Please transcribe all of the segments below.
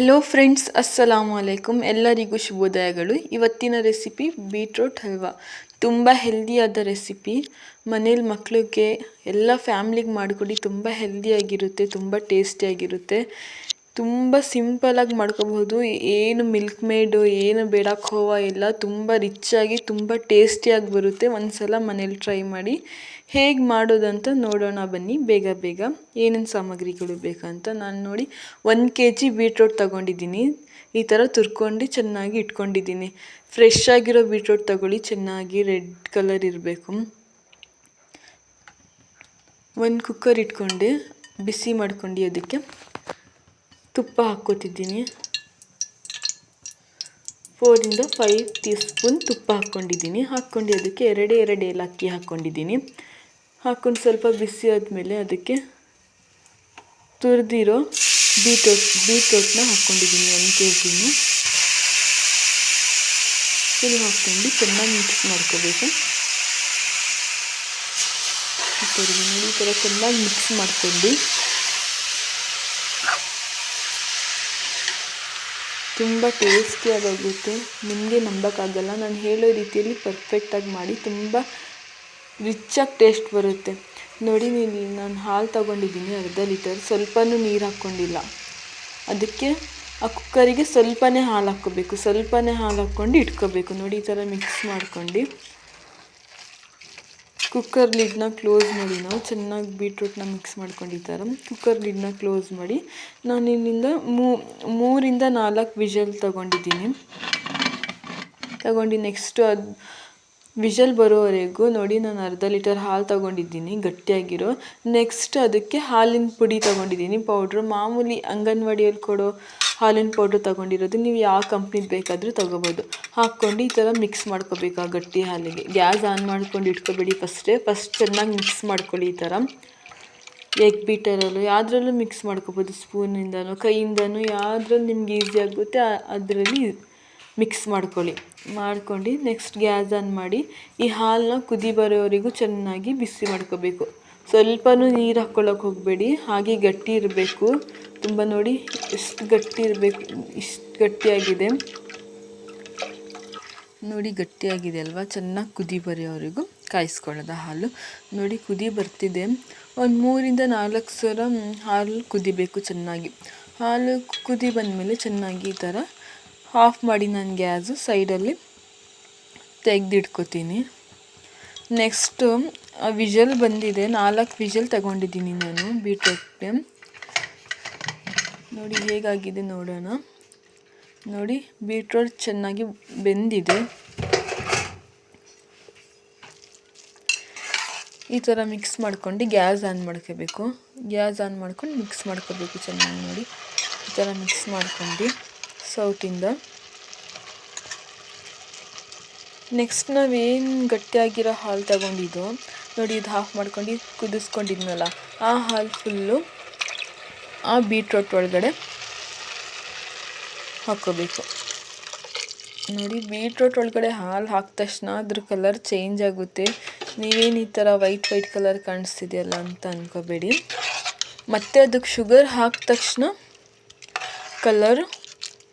Hello friends ಅಸ್ಸಲಾಮು ಅಲೈಕುಮ್ ಎಲ್ಲರಿಗೂ ಶುಭೋದಯಗಳು. ಇವತ್ತಿನ recipe beetroot halwa. ತುಂಬ ಹೆಲ್ದಿಯಾದ ರೆಸಿಪಿ ಮನೇಲಿ ಮಕ್ಕಳಿಗೆ ಎಲ್ಲ ಫ್ಯಾಮ್ಲಿಗೆ ಮಾಡಿಕೊಡಿ, ತುಂಬ ಹೆಲ್ದಿಯಾಗಿರುತ್ತೆ ತುಂಬ ಟೇಸ್ಟಿಯಾಗಿರುತ್ತೆ ತುಂಬ ಸಿಂಪಲಾಗಿ ಮಾಡ್ಕೋಬಹುದು. ಏನು ಮಿಲ್ಕ್ ಮೇಡು ಏನು ಬೇಡ ಖೋವಾ ಇಲ್ಲ ತುಂಬ ರಿಚ್ಚಾಗಿ ತುಂಬ ಟೇಸ್ಟಿಯಾಗಿ ಬರುತ್ತೆ. ಒಂದು ಸಲ ಮನೇಲಿ ಟ್ರೈ ಮಾಡಿ ಹೇಗೆ ಮಾಡೋದಂತ ನೋಡೋಣ ಬನ್ನಿ. ಬೇಗ ಬೇಗ ಏನೇನು ಸಾಮಗ್ರಿಗಳು ಬೇಕಂತ ನಾನು ನೋಡಿ ಒಂದು ಕೆ ಜಿ ಬೀಟ್ರೋಟ್ ತಗೊಂಡಿದ್ದೀನಿ. ಈ ಥರ ತುರ್ಕೊಂಡು ಚೆನ್ನಾಗಿ ಇಟ್ಕೊಂಡಿದ್ದೀನಿ. ಫ್ರೆಶ್ ಆಗಿರೋ ಬೀಟ್ರೋಟ್ ತಗೊಳ್ಳಿ, ಚೆನ್ನಾಗಿ ರೆಡ್ ಕಲರ್ ಇರಬೇಕು. ಒಂದು ಕುಕ್ಕರ್ ಇಟ್ಕೊಂಡು ಬಿಸಿ ಮಾಡ್ಕೊಂಡು ಅದಕ್ಕೆ ತುಪ್ಪ ಹಾಕ್ಕೋತಿದ್ದೀನಿ. ಫೋರಿಂದ ಫೈವ್ ಟೀ ಸ್ಪೂನ್ ತುಪ್ಪ ಹಾಕ್ಕೊಂಡಿದ್ದೀನಿ. ಹಾಕ್ಕೊಂಡು ಅದಕ್ಕೆ ಎರಡೇ ಎರಡು ಏಲಕ್ಕಿ ಹಾಕ್ಕೊಂಡಿದ್ದೀನಿ. ಹಾಕ್ಕೊಂಡು ಸ್ವಲ್ಪ ಬಿಸಿ ಆದಮೇಲೆ ಅದಕ್ಕೆ ತುರಿದಿರೋ ಬೀಟ್ರೋಟ್ ಬೀಟ್ರೋಟ್ನ ಹಾಕ್ಕೊಂಡಿದ್ದೀನಿ ಒಂದು ಕೆ ಜಿನ ಫುಲ್ ಹಾಕ್ಕೊಂಡು ಚೆನ್ನಾಗಿ ಮಿಕ್ಸ್ ಮಾಡ್ಕೋಬೇಕು. ಈ ಥರ ಚೆನ್ನಾಗಿ ಮಿಕ್ಸ್ ಮಾಡ್ಕೊಂಡು ತುಂಬ ಟೇಸ್ಟಿಯಾಗೋಗುತ್ತೆ ನಿಮಗೆ ನಂಬೋಕ್ಕಾಗಲ್ಲ. ನಾನು ಹೇಳೋ ರೀತಿಯಲ್ಲಿ ಪರ್ಫೆಕ್ಟಾಗಿ ಮಾಡಿ ತುಂಬ ರಿಚ್ಚಾಗಿ ಟೇಸ್ಟ್ ಬರುತ್ತೆ. ನೋಡಿ ನೀನು ನಾನು ಹಾಲು ತಗೊಂಡಿದ್ದೀನಿ ಅರ್ಧ ಲೀಟರ್ ಸ್ವಲ್ಪನೂ ನೀರು ಹಾಕ್ಕೊಂಡಿಲ್ಲ. ಅದಕ್ಕೆ ಆ ಕುಕ್ಕರಿಗೆ ಸ್ವಲ್ಪನೇ ಹಾಲು ಹಾಕ್ಕೋಬೇಕು. ಸ್ವಲ್ಪನೇ ಹಾಲು ಹಾಕ್ಕೊಂಡು ಇಟ್ಕೋಬೇಕು. ನೋಡಿ ಈ ಥರ ಮಿಕ್ಸ್ ಮಾಡ್ಕೊಂಡು. ಕುಕ್ಕರ್ ಲಿಡ್ನ ಕ್ಲೋಸ್ ಮಾಡಿ, ನಾವು ಚೆನ್ನಾಗಿ ಬೀಟ್ರೂಟ್ನ ಮಿಕ್ಸ್ ಮಾಡ್ಕೊಂಡಿದ್ದಾರೆ ಕುಕ್ಕರ್ ಲಿಡ್ನ ಕ್ಲೋಸ್ ಮಾಡಿ, ನಾನು ಇಲ್ಲಿಂದ ಮೂರಿಂದ ನಾಲ್ಕು ವಿಷಲ್ ತಗೊಂಡಿದ್ದೀನಿ. ತಗೊಂಡು ನೆಕ್ಸ್ಟು ಅದು ವಿಷಲ್ ಬರೋವರೆಗೂ ನೋಡಿ ನಾನು ಅರ್ಧ ಲೀಟರ್ ಹಾಲು ತಗೊಂಡಿದ್ದೀನಿ, ಗಟ್ಟಿಯಾಗಿರೋ. ನೆಕ್ಸ್ಟ್ ಅದಕ್ಕೆ ಹಾಲಿನ ಪುಡಿ ತಗೊಂಡಿದ್ದೀನಿ ಪೌಡ್ರು ಮಾಮೂಲಿ ಅಂಗನವಾಡಿಯಲ್ಲಿ ಕೊಡೋ ಹಾಲಿನ ಪೌಡ್ರ್ ತಗೊಂಡಿರೋದು, ನೀವು ಯಾವ ಕಂಪ್ನಿದು ಬೇಕಾದರೂ ತೊಗೋಬೋದು. ಹಾಕ್ಕೊಂಡು ಈ ಥರ ಮಿಕ್ಸ್ ಮಾಡ್ಕೋಬೇಕು ಆ ಗಟ್ಟಿ ಹಾಲಿಗೆ. ಗ್ಯಾಸ್ ಆನ್ ಮಾಡ್ಕೊಂಡು ಇಟ್ಕೋಬೇಡಿ ಫಸ್ಟೇ ಫಸ್ಟ್ ಚೆನ್ನಾಗಿ ಮಿಕ್ಸ್ ಮಾಡ್ಕೊಳ್ಳಿ ಈ ಥರ ಎಗ್ ಬೀಟರಲ್ಲೂ ಯಾವುದ್ರಲ್ಲೂ ಮಿಕ್ಸ್ ಮಾಡ್ಕೋಬೋದು ಸ್ಪೂನಿಂದನೂ ಕೈಯಿಂದನೂ, ಯಾವುದ್ರಲ್ಲಿ ನಿಮ್ಗೆ ಈಸಿ ಆಗುತ್ತೆ ಅದರಲ್ಲಿ ಮಿಕ್ಸ್ ಮಾಡ್ಕೊಳ್ಳಿ. ಮಾಡ್ಕೊಂಡು ನೆಕ್ಸ್ಟ್ ಗ್ಯಾಸ್ ಆನ್ ಮಾಡಿ, ಈ ಹಾಲನ್ನ ಕುದಿ ಬರೋವರೆಗೂ ಚೆನ್ನಾಗಿ ಬಿಸಿ ಮಾಡ್ಕೋಬೇಕು. ಸ್ವಲ್ಪನೂ ನೀರು ಹಾಕ್ಕೊಳ್ಳೋಕೆ ಹೋಗಬೇಡಿ, ಹಾಗೆ ಗಟ್ಟಿ ಇರಬೇಕು. ತುಂಬ ನೋಡಿ ಎಷ್ಟು ಗಟ್ಟಿ ಇರಬೇಕು, ಇಷ್ಟು ಗಟ್ಟಿಯಾಗಿದೆ. ನೋಡಿ ಗಟ್ಟಿಯಾಗಿದೆ ಅಲ್ವಾ? ಚೆನ್ನಾಗಿ ಕುದಿ ಬರೆಯೋರಿಗೂ ಕಾಯಿಸ್ಕೊಳ್ಳೋದು ಹಾಲು. ನೋಡಿ ಕುದಿ ಬರ್ತಿದೆ. ಒಂದು ಮೂರಿಂದ ನಾಲ್ಕು ಸಲ ಹಾಲು ಕುದಿಬೇಕು ಚೆನ್ನಾಗಿ. ಹಾಲು ಕುದಿ ಬಂದಮೇಲೆ ಚೆನ್ನಾಗಿ ಈ ಥರ ಆಫ್ ಮಾಡಿ ನಾನು ಗ್ಯಾಸು ಸೈಡಲ್ಲಿ ತೆಗೆದಿಟ್ಕೋತೀನಿ. ನೆಕ್ಸ್ಟು ವಿಷಲ್ ಬಂದಿದೆ. ನಾಲ್ಕು ವಿಷಲ್ ತಗೊಂಡಿದ್ದೀನಿ ನಾನು ಬೀಟ್ರೋಟ್ಗೆ ನೋಡಿ ಹೇಗಾಗಿದೆ ನೋಡೋಣ. ನೋಡಿ ಬೀಟ್ರೋಟ್ ಚೆನ್ನಾಗಿ ಬೆಂದಿದೆ. ಈ ಥರ ಮಿಕ್ಸ್ ಮಾಡ್ಕೊಂಡು ಗ್ಯಾಸ್ ಆನ್ ಮಾಡ್ಕೋಬೇಕು. ಗ್ಯಾಸ್ ಆನ್ ಮಾಡ್ಕೊಂಡು ಮಿಕ್ಸ್ ಮಾಡ್ಕೋಬೇಕು ಚೆನ್ನಾಗಿ ನೋಡಿ. ಈ ಥರ ಮಿಕ್ಸ್ ಮಾಡ್ಕೊಂಡು ಸೌಟಿಂದ ನೆಕ್ಸ್ಟ್ ನಾವೇನು ಗಟ್ಟಿಯಾಗಿರೋ ಹಾಲು ತಗೊಂಡಿದ್ದೋ, ನೋಡಿ ಇದು ಹಾಫ್ ಮಾಡ್ಕೊಂಡು ಕುದಿಸ್ಕೊಂಡಿದ್ನಲ್ಲ, ಆ ಹಾಲು ಫುಲ್ಲು ಆ ಬೀಟ್ರೋಟ್ ಒಳಗಡೆ ಹಾಕ್ಕೋಬೇಕು ನೋಡಿ, ಬೀಟ್ರೋಟ್ ಒಳಗಡೆ ಹಾಲು ಹಾಕಿದ ತಕ್ಷಣ ಅದ್ರ ಕಲರ್ ಚೇಂಜ್ ಆಗುತ್ತೆ. ನೀವೇನು ಈ ಥರ ವೈಟ್ ವೈಟ್ ಕಲರ್ ಕಾಣಿಸ್ತಿದೆಯಲ್ಲ ಅಂತ ಅಂದ್ಕೋಬೇಡಿ ಮತ್ತು ಅದಕ್ಕೆ ಶುಗರ್ ಹಾಕಿದ ತಕ್ಷಣ ಕಲರ್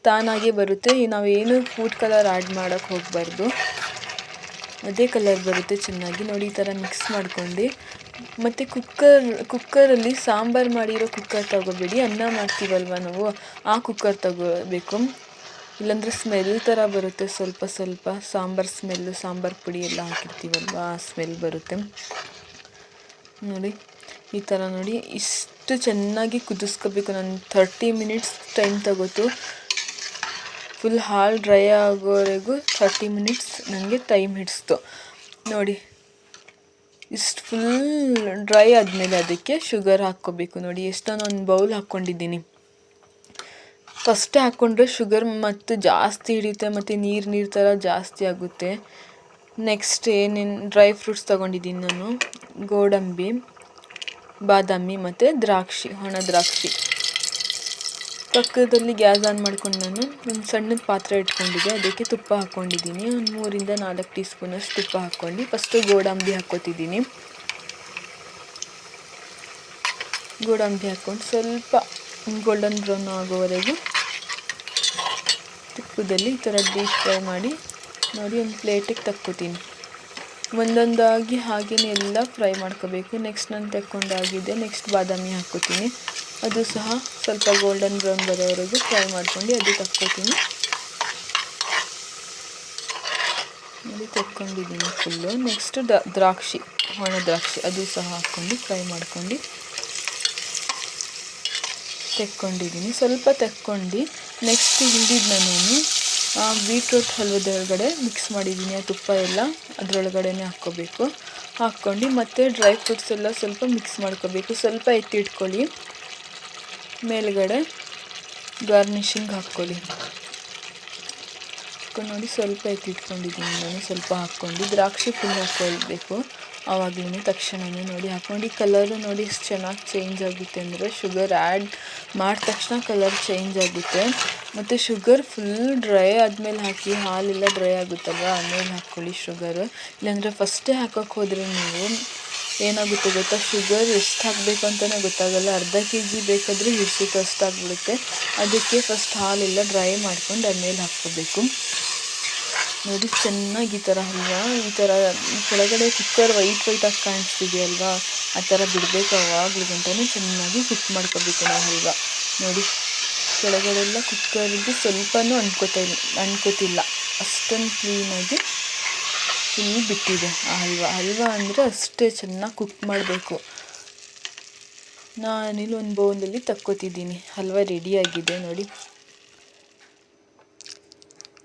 ತಾನಾಗೆ ಬರುತ್ತೆ. ನಾವೇನು ಫುಡ್ ಕಲರ್ ಆ್ಯಡ್ ಮಾಡೋಕ್ಕೆ ಹೋಗಬಾರ್ದು. ಅದೇ ಕಲರ್ ಬರುತ್ತೆ ಚೆನ್ನಾಗಿ. ನೋಡಿ, ಈ ಥರ ಮಿಕ್ಸ್ ಮಾಡ್ಕೊಂಡು. ಮತ್ತು ಕುಕ್ಕರ್ ಕುಕ್ಕರಲ್ಲಿ ಸಾಂಬಾರು ಮಾಡಿರೋ ಕುಕ್ಕರ್ ತಗೋಬೇಡಿ. ಅನ್ನ ಮಾಡ್ತೀವಲ್ವ ನಾವು? ಆ ಕುಕ್ಕರ್ ತಗೋಬೇಕು. ಇಲ್ಲಾಂದರೆ ಸ್ಮೆಲ್ ಥರ ಬರುತ್ತೆ. ಸ್ವಲ್ಪ ಸ್ವಲ್ಪ ಸಾಂಬಾರು ಸ್ಮೆಲ್ಲು ಸಾಂಬಾರು ಪುಡಿ ಎಲ್ಲ ಹಾಕಿರ್ತೀವಲ್ವ? ಆ ಸ್ಮೆಲ್ ಬರುತ್ತೆ. ನೋಡಿ, ಈ ಥರ ನೋಡಿ. ಇಷ್ಟು ಚೆನ್ನಾಗಿ ಕುದಿಸ್ಕೋಬೇಕು. ನಾನು ಥರ್ಟಿ ಮಿನಿಟ್ಸ್ ಟೈಮ್ ತಗೋತು. ಫುಲ್ ಹಾಲು ಡ್ರೈ ಆಗೋವರೆಗೂ ಥರ್ಟಿ ಮಿನಿಟ್ಸ್ ನನಗೆ ಟೈಮ್ ಹಿಡಿಸ್ತು. ನೋಡಿ. ಇಷ್ಟು ಫುಲ್ ಡ್ರೈ ಆದಮೇಲೆ ಅದಕ್ಕೆ ಶುಗರ್ ಹಾಕ್ಕೋಬೇಕು ನೋಡಿ ಎಷ್ಟೋ ನಾನು ಬೌಲ್ ಹಾಕ್ಕೊಂಡಿದ್ದೀನಿ. ಫಸ್ಟೇ ಹಾಕ್ಕೊಂಡ್ರೆ ಶುಗರ್ ಮತ್ತು ಜಾಸ್ತಿ ಹಿಡಿಯುತ್ತೆ, ಮತ್ತು ನೀರು ನೀರು ಥರ ಜಾಸ್ತಿ ಆಗುತ್ತೆ. ನೆಕ್ಸ್ಟ್ ಏನೇನು ಡ್ರೈ ಫ್ರೂಟ್ಸ್ ತೊಗೊಂಡಿದ್ದೀನಿ ನಾನು, ಗೋಡಂಬಿ, ಬಾದಾಮಿ ಮತ್ತು ದ್ರಾಕ್ಷಿ ಒಣ ದ್ರಾಕ್ಷಿ. ಪಕ್ಕದಲ್ಲಿ ಗ್ಯಾಸ್ ಆನ್ ಮಾಡ್ಕೊಂಡು ನಾನು ಒಂದು ಸಣ್ಣದ ಪಾತ್ರೆ ಇಟ್ಕೊಂಡಿದ್ದೆ. ಅದಕ್ಕೆ ತುಪ್ಪ ಹಾಕ್ಕೊಂಡಿದ್ದೀನಿ. ಒಂದು ಮೂರಿಂದ ನಾಲ್ಕು ಟೀ ಸ್ಪೂನಷ್ಟು ತುಪ್ಪ ಹಾಕ್ಕೊಂಡು ಫಸ್ಟು ಗೋಡಂಬಿ ಹಾಕ್ಕೊತಿದ್ದೀನಿ. ಗೋಡಂಬಿ ಹಾಕ್ಕೊಂಡು ಸ್ವಲ್ಪ ಗೋಲ್ಡನ್ ಬ್ರೌನ್ ಆಗೋವರೆಗೂ ತುಪ್ಪದಲ್ಲಿ ಈ ಥರ ಡೀಪ್ ಫ್ರೈ ಮಾಡಿ, ನೋಡಿ ಒಂದು ಪ್ಲೇಟಿಗೆ ತಕ್ಕೋತೀನಿ. ಒಂದೊಂದಾಗಿ ಹಾಗೆಯೇ ಎಲ್ಲ ಫ್ರೈ ಮಾಡ್ಕೋಬೇಕು. ನೆಕ್ಸ್ಟ್ ನಾನು ತೆಕ್ಕೊಂಡಾಗಿದೆ ನೆಕ್ಸ್ಟ್ ಬಾದಾಮಿ ಹಾಕ್ಕೋತೀನಿ. ಅದು ಸಹ ಸ್ವಲ್ಪ ಗೋಲ್ಡನ್ ಬ್ರೌನ್ ಬರೋವರೆಗೂ ಫ್ರೈ ಮಾಡ್ಕೊಂಡು ಅದು ತಕ್ಕೋತೀನಿ. ಅದು ತೆಕ್ಕೊಂಡಿದ್ದೀನಿ ಫುಲ್ಲು ನೆಕ್ಸ್ಟ್ ದ್ರಾಕ್ಷಿ ಒಣ ದ್ರಾಕ್ಷಿ ಅದು ಸಹ ಹಾಕ್ಕೊಂಡು ಫ್ರೈ ಮಾಡ್ಕೊಂಡು ತೆಕ್ಕೊಂಡಿದ್ದೀನಿ. ಸ್ವಲ್ಪ ತೆಕ್ಕೊಂಡು ನೆಕ್ಸ್ಟ್ ಇಲ್ದಿದ್ದನ್ನ ನಾನು ಬೀಟ್ರೂಟ್ ಹಲ್ವದೊಳಗಡೆ ಮಿಕ್ಸ್ ಮಾಡಿದ್ದೀನಿ ಆ ತುಪ್ಪ ಎಲ್ಲ. ಅದರೊಳಗಡೆನೇ ಹಾಕ್ಕೋಬೇಕು. ಹಾಕ್ಕೊಂಡು ಮತ್ತು ಡ್ರೈ ಫ್ರೂಟ್ಸ್ ಎಲ್ಲ ಸ್ವಲ್ಪ ಮಿಕ್ಸ್ ಮಾಡ್ಕೋಬೇಕು. ಸ್ವಲ್ಪ ಎತ್ತಿಟ್ಕೊಳ್ಳಿ ಮೇಲುಗಡೆ ಗಾರ್ನಿಷಿಂಗ್ ಹಾಕ್ಕೊಳ್ಳಿ. ಹಾಕ್ಕೊಂಡು ನೋಡಿ ಸ್ವಲ್ಪ ಎತ್ತಿಟ್ಕೊಂಡಿದ್ದೀನಿ ನಾನು. ಸ್ವಲ್ಪ ಹಾಕ್ಕೊಂಡು ದ್ರಾಕ್ಷಿ ಫುಲ್ ಹಾಕ್ಕೊಳ್ಬೇಕು. ಆವಾಗಲೇ ತಕ್ಷಣವೇ ನೋಡಿ ಹಾಕ್ಕೊಂಡು. ಕಲರು ನೋಡಿ ಎಷ್ಟು ಚೆನ್ನಾಗಿ ಚೇಂಜ್ ಆಗುತ್ತೆ ಅಂದರೆ ಶುಗರ್ ಆ್ಯಡ್ ಮಾಡಿದ ತಕ್ಷಣ ಕಲರ್ ಚೇಂಜ್ ಆಗುತ್ತೆ. ಮತ್ತು ಶುಗರ್ ಫುಲ್ ಡ್ರೈ ಆದಮೇಲೆ ಹಾಕಿ, ಹಾಲೆಲ್ಲ ಡ್ರೈ ಆಗುತ್ತಲ್ವ? ಆಮೇಲೆ ಹಾಕ್ಕೊಳ್ಳಿ ಶುಗರ್. ಇಲ್ಲಾಂದರೆ ಫಸ್ಟೇ ಹಾಕೋಕ್ಕೆ ಹೋದರೆ ನೀವು ಏನಾಗುತ್ತೆ ಗೊತ್ತಾ? ಶುಗರ್ ಎಷ್ಟು ಹಾಕಬೇಕು ಅಂತಲೇ ಗೊತ್ತಾಗಲ್ಲ. ಅರ್ಧ ಕೆ ಜಿ ಬೇಕಾದರೆ ಹಿಡಿಸುತ್ತೆ ಅಷ್ಟಾಗ್ಬಿಡುತ್ತೆ ಅದಕ್ಕೆ ಫಸ್ಟ್ ಹಾಲೆಲ್ಲ ಡ್ರೈ ಮಾಡ್ಕೊಂಡು ಆಮೇಲೆ ಹಾಕ್ಕೋಬೇಕು. ನೋಡಿ, ಚೆನ್ನಾಗಿ ಈ ಥರ ಹಲ್ವ ಈ ಥರ ಕೆಳಗಡೆ ಕುಕ್ಕರ್ ವೈಟ್ ವೈಟಾಗಿ ಕಾಣಿಸ್ತಿದೆಯಲ್ವಾ? ಆ ಥರ ಬಿಡಬೇಕು ಅವಾಗಲೂ ಚೆನ್ನಾಗಿ ಕುಕ್ ಮಾಡ್ಕೋಬೇಕು ನಾವು ನೋಡಿ. ಕೆಳಗಡೆಲ್ಲ ಕುಕ್ಕರ್ದು ಸ್ವಲ್ಪನೂ ಅಂಟ್ಕೋತಾ ಇಲ್ಲ ಅಷ್ಟೊಂದು ಕ್ಲೀನಾಗಿ ಫುಲ್ ಬಿಟ್ಟಿದೆ. ಆ ಹಲ್ವಾ ಹಲ್ವಾ ಅಂದರೆ ಅಷ್ಟೇ ಚೆನ್ನಾಗಿ ಕುಕ್ ಮಾಡಬೇಕು. ನಾನಿಲ್ಲಿ ಒಂದು ಬೌಲಲ್ಲಿ ತಕ್ಕೋತಿದ್ದೀನಿ. ಹಲ್ವಾ ರೆಡಿಯಾಗಿದೆ ನೋಡಿ.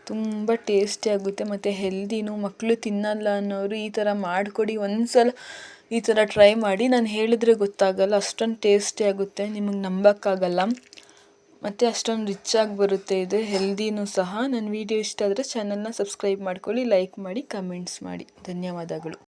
ತುಂಬ ಟೇಸ್ಟಿ ಆಗುತ್ತೆ ಮತ್ತು ಹೆಲ್ದಿನೂ ಮಕ್ಕಳು ತಿನ್ನಲ್ಲ ಅನ್ನೋರು ಈ ಥರ ಮಾಡಿಕೊಡಿ. ಒಂದು ಸಲ ಈ ಥರ ಟ್ರೈ ಮಾಡಿ ನಾನು ಹೇಳಿದ್ರೆ ಗೊತ್ತಾಗಲ್ಲ. ಅಷ್ಟೊಂದು ಟೇಸ್ಟಿ ಆಗುತ್ತೆ. ನಿಮಗೆ ನಂಬೋಕ್ಕಾಗಲ್ಲ. ಮತ್ತು ಅಷ್ಟೊಂದು ರಿಚ್ ಆಗಿ ಬರುತ್ತೆ ಇದು ಹೆಲ್ದಿನೂ ಸಹ. ನನ್ನ ವೀಡಿಯೋ ಇಷ್ಟ ಆದರೆ ಚಾನಲ್ನ ಸಬ್ಸ್ಕ್ರೈಬ್ ಮಾಡ್ಕೊಳ್ಳಿ ಲೈಕ್ ಮಾಡಿ ಕಮೆಂಟ್ಸ್ ಮಾಡಿ. ಧನ್ಯವಾದಗಳು.